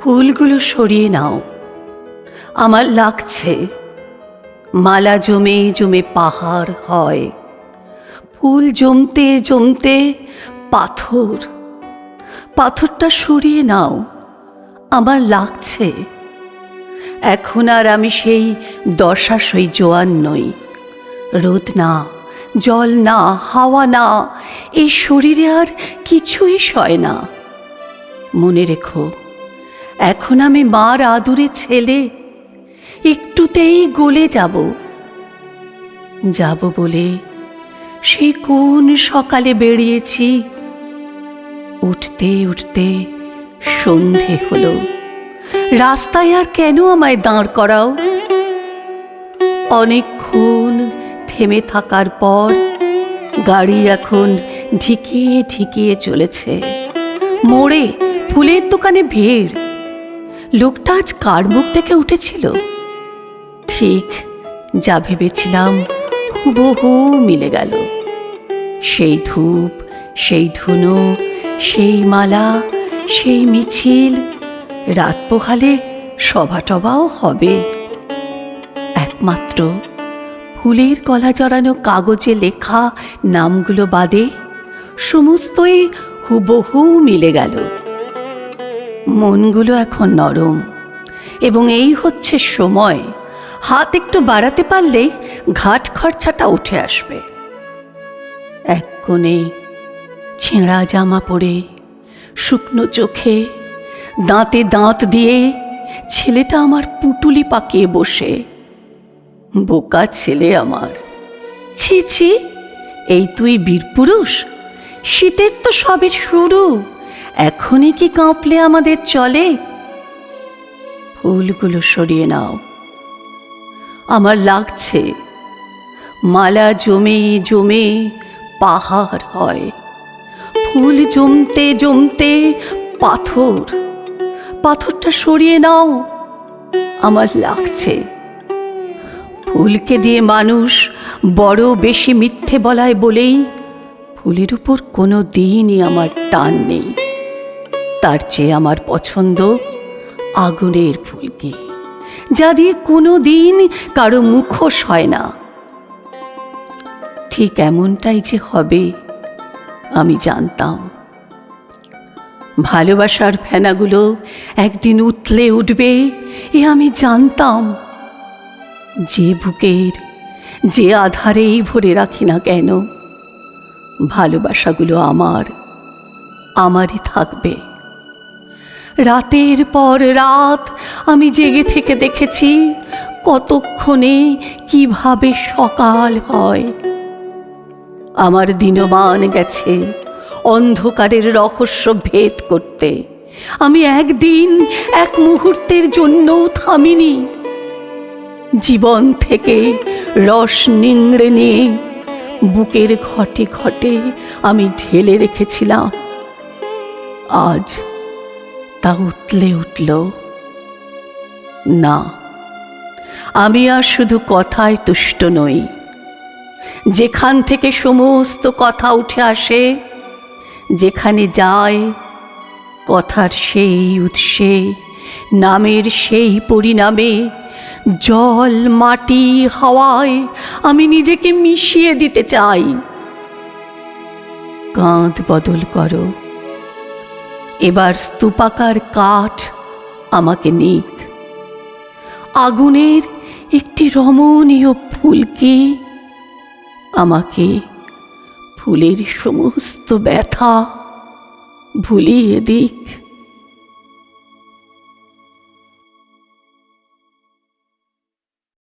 ফুলগুলো সরিয়ে নাও। আমার লাগছে। মালা জমে জমে পাহাড় হয়। ফুল জমতে জমতে পাথর। পাথরটা সরিয়ে নাও। আমার লাগছে। এখন আর আমি সেই দশা দশাশই জোয়ান নই। রোদ না। জল না, হাওয়া না এই শরীরে আর কিছুই সয় না। মনে রেখো, এখন আমি মার আদুরে ছেলে, একটুতেই গলে যাব। যাব বলে সেই কোন সকালে বেরিয়েছি? উঠতে উঠতে সন্ধে হলো। রাস্তায় আর কেন আমায় দাঁড় করাও? অনেকক্ষণ থেমে থাকার পর গাড়ি এখন ঢিকিয়ে ঢিকিয়ে চলেছে। মোড়ে ফুলের দোকানে ভিড়। লোকটা আজ কার মুখ থেকে উঠেছিল? ঠিক যা ভেবেছিলাম হুবহু মিলে গেল। সেই ধূপ, সেই ধুনো, সেই মালা, সেই মিছিল, রাত পোহালে সভা টবাও হবে। একমাত্র ফুলের গলা জড়ানো কাগজে লেখা নামগুলো বাদে সমস্তই হুবহু মিলে গেল। মনগুলো এখন নরম এবং এই হচ্ছে সময়। হাত একটু বাড়াতে পারলেই ঘাট খরচাটা উঠে আসবে। এক কোণে ছেঁড়া জামা পরে, শুকনো চোখে দাঁতে দাঁত দিয়ে ছেলেটা আমার পুটুলি পাকিয়ে বসে। বোকা ছেলে আমার। ছি ছি, এই তুই বীরপুরুষ শীতের তো সবে শুরু। এখনই কি কাঁপলে আমাদের চলে? ফুলগুলো সরিয়ে নাও। আমার লাগছে। মালা জমে জমে পাহাড় হয়। ফুল জমতে জমতে পাথর। পাথরটা সরিয়ে নাও। আমার লাগছে। ফুলকে দিয়ে মানুষ বড় বেশি মিথ্যে বলায় বলেই ফুলের উপর কোনো দিনই আমার টান নেই। তার চেয়ে আমার পছন্দ আগুনের ফুলকে, যা দিয়ে কোনো দিন কারও মুখোশ হয় না। ঠিক এমনটাই যে হবে, আমি জানতাম। ভালোবাসার ফেনাগুলো একদিন উতলে উঠবে, এ আমি জানতাম। যে বুকের, যে আধারেই ভরে রাখি না কেন, ভালোবাসাগুলো আমার, আমারই থাকবে। রাতের পর রাত আমি জেগে থেকে দেখেছি কতক্ষণে কীভাবে সকাল হয়। আমার দিনমান গেছে অন্ধকারের রহস্য ভেদ করতে। আমি একদিন এক মুহূর্তের জন্যও থামিনি। জীবন থেকে রস নিংড়ে নিয়ে বুকের ঘটে ঘটে আমি ঢেলে রেখেছিলাম। আজ তা উতলে উঠল না, আমি আর শুধু কথায় তুষ্ট নই। যেখান থেকে সমস্ত কথা উঠে আসে, যেখানে যায়, কথার সেই উৎসে, নামের সেই পরিণামে জল, মাটি, হাওয়ায় আমি নিজেকে মিশিয়ে দিতে চাই। কাঁধ বদল করো। এবার স্তূপাকার কাঠ আমাকে নিক। আগুনের একটি রমণীয় ফুলকে আমাকে ফুলের সমস্ত ব্যথা ভুলিয়ে দিক।